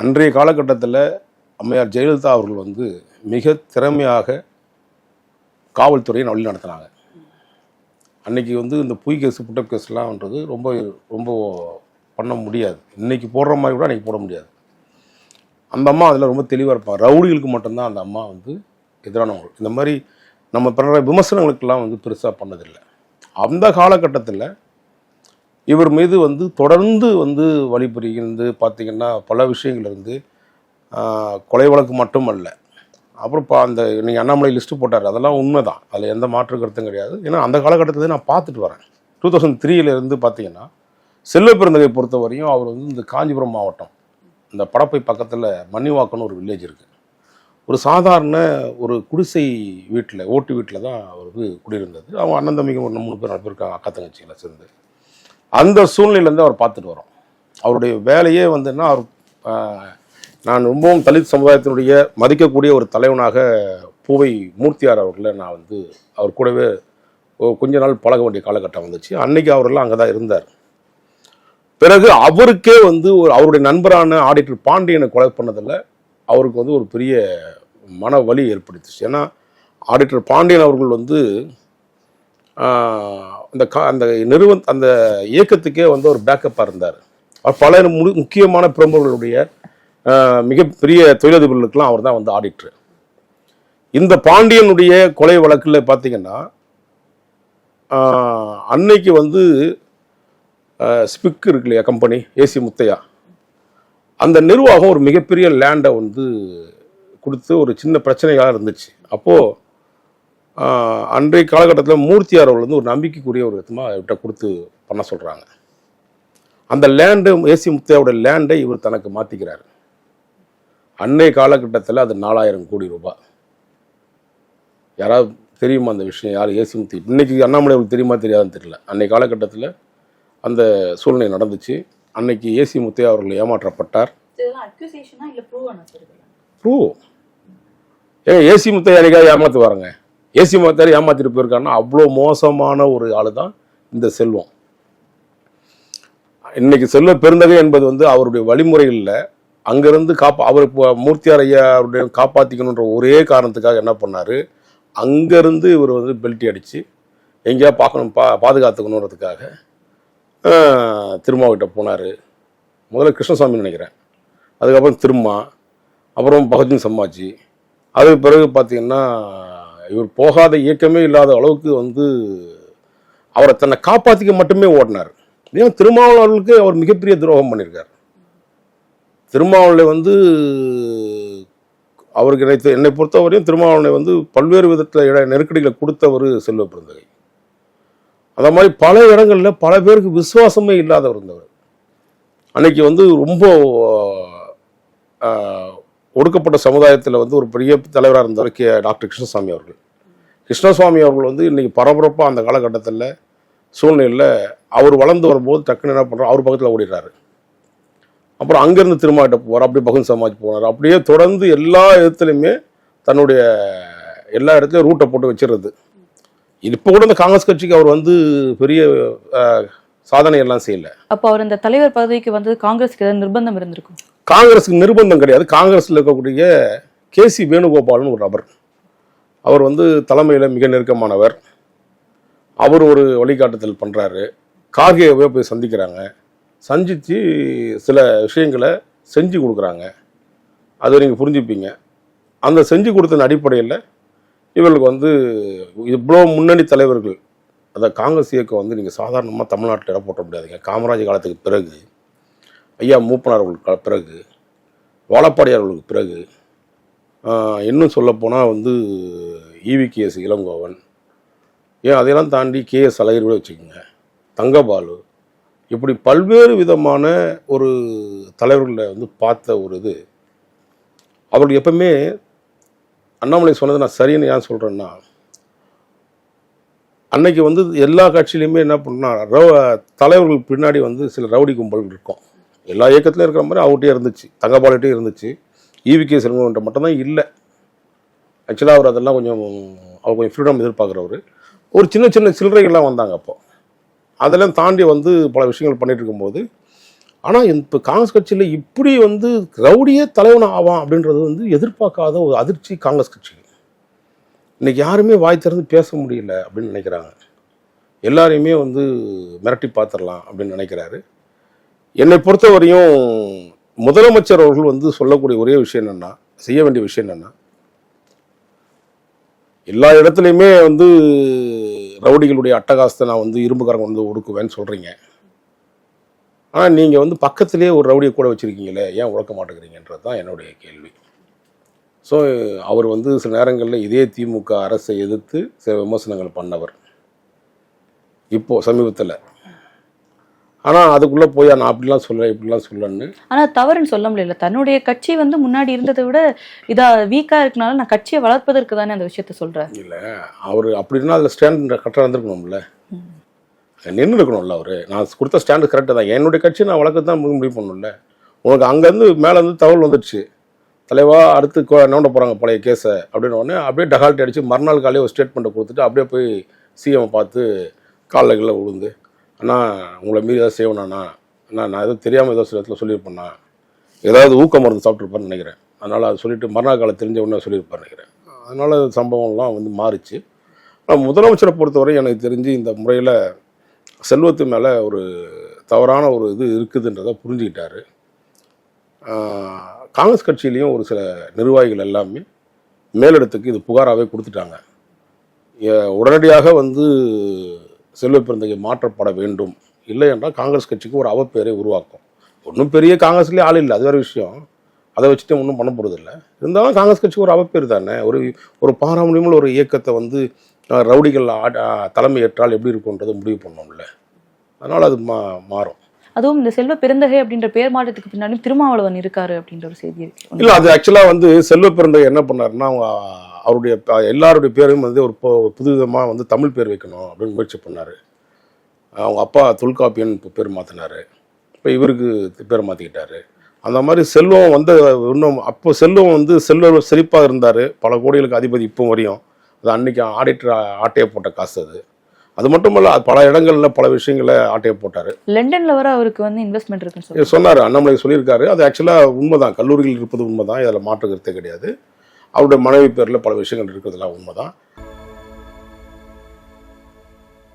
அன்றைய காலகட்டத்தில் அம்மையார் ஜெயலலிதா அவர்கள் வந்து மிக திறமையாக காவல்துறையை வழி நடத்தினாங்க. அன்னைக்கு வந்து இந்த பொய் கேஸு புட்டப் கேஸ்லாம்ன்றது ரொம்ப ரொம்ப பண்ண முடியாது. இன்னைக்கு போடுற மாதிரி கூட அன்றைக்கி போட முடியாது. அந்த அம்மா அதில் ரொம்ப தெளிவாக இருப்பாங்க ரவுடிகளுக்கு மட்டும்தான் அந்த அம்மா வந்து எதிரானவங்க இந்த மாதிரி நம்ம பண்ணுற விமர்சனங்களுக்கெல்லாம் வந்து பெருசாக பண்ணதில்லை. அந்த காலகட்டத்தில் இவர் மீது வந்து தொடர்ந்து வந்து வழிபுரிந்து பார்த்தீங்கன்னா பல விஷயங்கள் இருந்து கொலை வழக்கு மட்டுமல்ல. அப்புறம் இப்போ அந்த நீங்கள் அண்ணாமலை லிஸ்ட்டு போட்டார். அதெல்லாம் உண்மை தான் அதில் எந்த மாற்று கருத்தும் கிடையாது. ஏன்னா அந்த காலகட்டத்தில் நான் பார்த்துட்டு வரேன். டூ தௌசண்ட் த்ரீலேருந்து பார்த்தீங்கன்னா செல்ல பெருந்தகை பொறுத்த வரையும் அவர் வந்து இந்த காஞ்சிபுரம் மாவட்டம் இந்த படப்பை பக்கத்தில் மன்னிவாக்கம்னு ஒரு வில்லேஜ் இருக்குது ஒரு சாதாரண ஒரு குடிசை வீட்டில் ஓட்டு வீட்டில் தான் அவர் வந்து குடியிருந்தது. அவங்க அண்ணன் தம்பிக்கு ஒரு மூணு பேர் நாலு பேர் அக்கா தங்கச்சிகளை சேர்ந்து. அந்த சூழ்நிலையிலேருந்து அவர் பார்த்துட்டு வரோம். அவருடைய வேலையே வந்துன்னா அவர் நான் ரொம்பவும் தலித் சமுதாயத்தினுடைய மதிக்கக்கூடிய ஒரு தலைவனாக பூவை மூர்த்தியார் அவர்களை நான் வந்து அவர் கூடவே கொஞ்ச நாள் பழக வேண்டிய காலகட்டம் வந்துச்சு. அன்னைக்கு அவரெல்லாம் அங்கே தான் இருந்தார். பிறகு அவருக்கே வந்து ஒரு அவருடைய நண்பரான ஆடிட்டர் பாண்டியனை கொலை பண்ணதில் அவருக்கு வந்து ஒரு பெரிய மன வலி ஏற்படுத்துச்சு. ஏன்னா ஆடிட்டர் பாண்டியன் அவர்கள் வந்து அந்த கா அந்த நிறுவன அந்த இயக்கத்துக்கே வந்து ஒரு பேக்கப்பாக இருந்தார். அவர் பல முழு முக்கியமான பிரமுகர்களுடைய மிகப்பெரிய தொழிலதிபர்களுக்கெல்லாம் அவர் தான் வந்து ஆடிட்டர் இந்த பாண்டியனுடைய கொலை வழக்கில் பார்த்தீங்கன்னா அன்னைக்கு வந்து ஸ்பிக் இருக்கு இல்லையா கம்பெனி ஏசி முத்தையா? அந்த நிர்வாகம் ஒரு மிகப்பெரிய லேண்டை வந்து கொடுத்து ஒரு சின்ன பிரச்சனைகளாக இருந்துச்சு. அப்போது அன்றைய காலகட்டத்தில் மூர்த்தியார் அவர்கள் வந்து ஒரு நம்பிக்கைக்குரிய ஒரு விதமாக இவர்கிட்ட கொடுத்து பண்ண சொல்கிறாங்க அந்த லேண்டு ஏசி முத்தையாவோட லேண்டை இவர் தனக்கு மாற்றிக்கிறார் அன்றைய காலகட்டத்தில் அது நாலாயிரம் கோடி ரூபாய். யாராவது தெரியுமா அந்த விஷயம்? யார்? ஏசி முத்தி இன்னைக்கு அண்ணாமலை அவருக்கு தெரியுமா தெரியாதுன்னு தெரியல. அன்னைய காலகட்டத்தில் அந்த சூழ்நிலை நடந்துச்சு. அன்னைக்கு ஏசி முத்தையா அவர்கள் ஏமாற்றப்பட்டார். ப்ரூவ் ஏங்க ஏசி முத்தையா என்னைக்காவது ஏமாற்றுவாருங்க ஏசி மாத்தார் ஏமாத்திட்டு போயிருக்காருன்னா அவ்வளோ மோசமான ஒரு ஆள் தான் இந்த செல்வம். இன்னைக்கு செல்வ பெருந்தகை என்பது வந்து அவருடைய வழிமுறைகளில் அங்கேருந்து காப்பா அவர் இப்போ மூர்த்தியார் ஐயா அவருடைய காப்பாற்றிக்கணுன்ற ஒரே காரணத்துக்காக என்ன பண்ணார்? அங்கேருந்து இவர் வந்து பெல்ட்டி அடித்து எங்கேயா பார்க்கணும் பா பாதுகாத்துக்கணுன்றதுக்காக திருமாவிட்ட போனார். முதல்ல கிருஷ்ணசாமி நினைக்கிறேன். அதுக்கப்புறம் திருமா அப்புறம் பகத்சிங் சம்மாஜி. அதுக்கு பிறகு பார்த்தீங்கன்னா இவர் போகாத இயக்கமே இல்லாத அளவுக்கு வந்து அவரை தன்னை காப்பாற்றிக்க மட்டுமே ஓடினார். ஏன்? திருமாவளவர்களுக்கு அவர் மிகப்பெரிய துரோகம் பண்ணியிருக்கார். திருமாவளவனை வந்து அவருக்கு நினைத்து என்னை பொறுத்தவரையும் திருமாவளவனை வந்து பல்வேறு விதத்தில் இட நெருக்கடிகளை கொடுத்தவர் செல்வ பிறந்தகை அந்த மாதிரி பல இடங்களில் பல பேருக்கு விசுவாசமே இல்லாதவர் இருந்தவர். அன்னைக்கு வந்து ரொம்ப ஒடுக்கப்பட்ட சமுதாயத்தில் வந்து ஒரு பெரிய தலைவராக இருந்த கே டாக்டர் கிருஷ்ணசாமி அவர்கள். கிருஷ்ணசுவாமி அவர்கள் வந்து இன்றைக்கி பரபரப்பாக அந்த காலகட்டத்தில் சூழ்நிலையில் அவர் வளர்ந்து வரும்போது டக்குன்னு என்ன பண்ணுறாரு அவர் பக்கத்தில் ஓடிடுறாரு. அப்புறம் அங்கேருந்து திருமாட்ட போவார் அப்படியே பகுன் சமாஜ் போனார். அப்படியே தொடர்ந்து எல்லா இடத்துலையுமே தன்னுடைய எல்லா இடத்துலையும் ரூட்டை போட்டு வச்சிடுறது. இப்போ கூட இந்த காங்கிரஸ் கட்சிக்கு அவர் வந்து பெரிய சாதனை எல்லாம் செய்யல. அப்போ அவர் இந்த தலைவர் பதவிக்கு வந்து காங்கிரஸ்க்கு ஏதாவது நிர்பந்தம் இருந்திருக்கும்? காங்கிரஸுக்கு நிர்பந்தம் கிடையாது. காங்கிரஸில் இருக்கக்கூடிய கேசி வேணுகோபால்னு ஒரு நபர். அவர் வந்து தலைமையில் மிக நெருக்கமானவர். அவர் ஒரு வழிகாட்டுதல் பண்ணுறாரு கார்கேவை போய் சந்திக்கிறாங்க. சந்தித்து சில விஷயங்களை செஞ்சு கொடுக்குறாங்க. அதை நீங்கள் புரிஞ்சுப்பீங்க. அந்த செஞ்சு கொடுத்தன அடிப்படையில் இவர்களுக்கு வந்து இவ்வளோ முன்னணி தலைவர்கள் அந்த காங்கிரஸ் இயக்கம் வந்து நீங்கள் சாதாரணமாக தமிழ்நாட்டில் இடம் போட்ட முடியாதுங்க. காமராஜர் காலத்துக்கு பிறகு ஐயா மூப்பனார் அவர்களுக்கு பிறகு வாழப்பாடியார் அவர்களுக்கு பிறகு இன்னும் சொல்லப்போனால் வந்து ஈவி கேஎஸ் இளங்கோவன். ஏன் அதையெல்லாம் தாண்டி கேஎஸ் அழகிரி கூட வச்சுக்கோங்க. தங்கபாலு. இப்படி பல்வேறு விதமான ஒரு தலைவர்களை வந்து பார்த்த ஒரு இது. அவர்கள் எப்பவுமே அண்ணாமலை சொன்னது நான் சரின்னு ஏன் சொல்கிறேன்னா அன்னைக்கு வந்து எல்லா கட்சியிலையுமே என்ன பண்ணால் ரவ தலைவர்கள் பின்னாடி வந்து சில ரவுடி கும்பல் இருக்கும். எல்லா இயக்கத்துலையும் இருக்கிற மாதிரி அவர்கிட்டயே இருந்துச்சு. தங்கபாலிட்டே இருந்துச்சு. ஈவி கே செல்வன்ட்ட மட்டும்தான் இல்லை. ஆக்சுவலாக அவர் அதெல்லாம் கொஞ்சம் அவர் கொஞ்சம் ஃப்ரீடம் எதிர்பார்க்குறவர். ஒரு சின்ன சின்ன சில்லறைகள்லாம் வந்தாங்க அப்போ. அதெல்லாம் தாண்டி வந்து பல விஷயங்கள் பண்ணிட்டு இருக்கும்போது ஆனால் இப்போ காங்கிரஸ் கட்சியில் இப்படி வந்து ரவுடியே தலைவன் ஆவான் அப்படின்றது வந்து எதிர்பார்க்காத ஒரு அதிர்ச்சி காங்கிரஸ் கட்சி இன்றைக்கி யாருமே வாய் திறந்து பேச முடியல அப்படின்னு நினைக்கிறாங்க. எல்லாரையுமே வந்து மிரட்டி பார்த்துடலாம் அப்படின்னு நினைக்கிறாரு. என்னை பொறுத்தவரையும் முதலமைச்சர் அவர்கள் வந்து சொல்லக்கூடிய ஒரே விஷயம் என்னன்னா செய்ய வேண்டிய விஷயம் என்னன்னா எல்லா இடத்துலையுமே வந்து ரவுடிகளுடைய அட்டகாசத்தை நான் வந்து இரும்புக்காரங்க வந்து ஒடுக்குவேன்னு சொல்கிறீங்க ஆனால் நீங்கள் வந்து பக்கத்திலே ஒரு ரவுடியை கூட வச்சுருக்கீங்களே ஏன் உழக்க மாட்டேங்கிறீங்கன்றது தான் என்னுடைய கேள்வி. ஸோ அவர் வந்து சில நேரங்களில் இதே திமுக அரசை எதிர்த்து சில விமர்சனங்கள் பண்ணவர். இப்போது சமீபத்தில் ஆனால் அதுக்குள்ளே போய் நான் அப்படிலாம் சொல்ல இப்படிலாம் சொல்லன்னு ஆனா தவறுன்னு சொல்ல முடியல. தன்னுடைய கட்சி வந்து முன்னாடி இருந்ததை விட இதா வீக்கா இருக்கனால நான் கட்சியை வளர்ப்பதற்கு தானே அந்த விஷயத்த சொல்றேன் இல்லை அவர் அப்படின்னா அதில் ஸ்டாண்ட் கரெக்டாக இருந்திருக்கணும்ல. நின்று இருக்கணும்ல அவர். நான் கொடுத்த ஸ்டாண்டு கரெக்டாக தான். என்னுடைய கட்சி நான் வழக்கு தான் முடிவு பண்ணணும்ல உனக்கு அங்கேருந்து மேலேருந்து தகவல் வந்துடுச்சு தலைவா அடுத்து நோண்ட போகிறாங்க பழைய கேஸை அப்படின்னு உடனே அப்படியே டகால்ட்டி அடித்து மறுநாள் காலையே ஒரு ஸ்டேட்மெண்ட்டை கொடுத்துட்டு அப்படியே போய் சிஎம் பார்த்து காலில் கீழே விழுந்து அண்ணா உங்களை மீறி ஏதாவது செய்வேண்ணா அண்ணா. நான் எதுவும் தெரியாமல் ஏதோ சில இடத்துல சொல்லியிருப்பேண்ணா. ஏதாவது ஊக்க மருந்து சாப்பிட்ருப்பான்னு நினைக்கிறேன். அதனால் அது சொல்லிட்டு மறுநாள் காலை தெரிஞ்ச உடனே சொல்லியிருப்பான்னு நினைக்கிறேன். அதனால் சம்பவம்லாம் வந்து மாறிச்சு. ஆனால் முதலமைச்சரை பொறுத்தவரை எனக்கு தெரிஞ்சு இந்த முறையில் செல்வத்து மேலே ஒரு தவறான ஒரு இது இருக்குதுன்றதை புரிஞ்சுக்கிட்டாரு. காங்கிரஸ் கட்சியிலையும் ஒரு சில நிர்வாகிகள் எல்லாமே மேலிடத்துக்கு இது புகாராகவே கொடுத்துட்டாங்க. உடனடியாக வந்து செல்வ பெருந்தகை மாற்றப்பட வேண்டும். இல்லை என்றால் காங்கிரஸ் கட்சிக்கு ஒரு அவப்பெயரை உருவாக்கும். ஒன்றும் பெரிய காங்கிரஸ்லேயே ஆள் இல்லை. அது வேறு விஷயம். அதை வச்சுட்டு ஒன்றும் பண்ண போகிறதில்ல இருந்தாலும் காங்கிரஸ் கட்சிக்கு ஒரு அவப்பேர் தானே. ஒரு ஒரு பாரம்பரியமுள்ள ஒரு இயக்கத்தை வந்து ரவுடிகள் தலைமை ஏற்றால் எப்படி இருக்கும்ன்றதை முடிவு பண்ணோம்ல அதனால் அது மா மாறும். அதுவும் இந்த செல்வ பெருந்தகை அப்படின்ற பேர் மாற்றத்துக்கு பின்னாடி திருமாவளவன் இருக்காரு அப்படின்ற ஒரு செய்தி இருக்கு. இல்லை அது ஆக்சுவலாக வந்து செல்வ பெருந்தகை என்ன பண்ணாருன்னா அவங்க அவருடைய எல்லாருடைய பேரும் வந்து ஒரு புதுவிதமாக வந்து தமிழ் பேர் வைக்கணும் அப்படின்னு முயற்சி பண்ணார். அவங்க அப்பா தொல்காப்பியன் இப்போ பேர் மாற்றினாரு இப்போ இவருக்கு பேர் மாற்றிக்கிட்டாரு அந்த மாதிரி செல்வம் வந்து இன்னும் அப்போ செல்வம் வந்து செல்வ செழிப்பாக இருந்தார். பல கோடிகளுக்கு அதிபதி இப்போ வரையும். அது அன்னைக்கு ஆடிட்டர் ஆட்டையை போட்ட காசு அது. அது மட்டும் இல்ல பல இடங்களில் பல விஷயங்களை ஆட்டையை போட்டார். லண்டன்ல வர அவருக்கு வந்து இன்வெஸ்ட்மெண்ட் சொல்றாங்க. சொன்னார் அண்ணாமலை சொல்லியிருக்காரு. அது ஆக்சுவலாக உண்மைதான். கல்லூரிகள் இருப்பது உண்மைதான். இதில் மாற்று கருத்தே கிடையாது. அவருடைய மனைவி பேரில் பல விஷயங்கள் இருக்கிறதுலாம் உண்மைதான்.